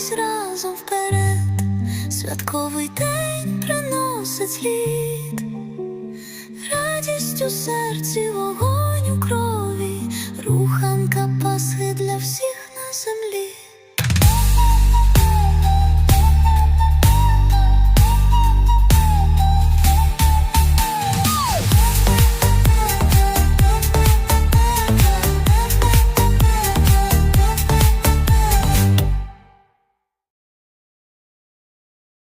рухатись разом вперед, святковий день приносить слід, радість у серці вогонь у кров.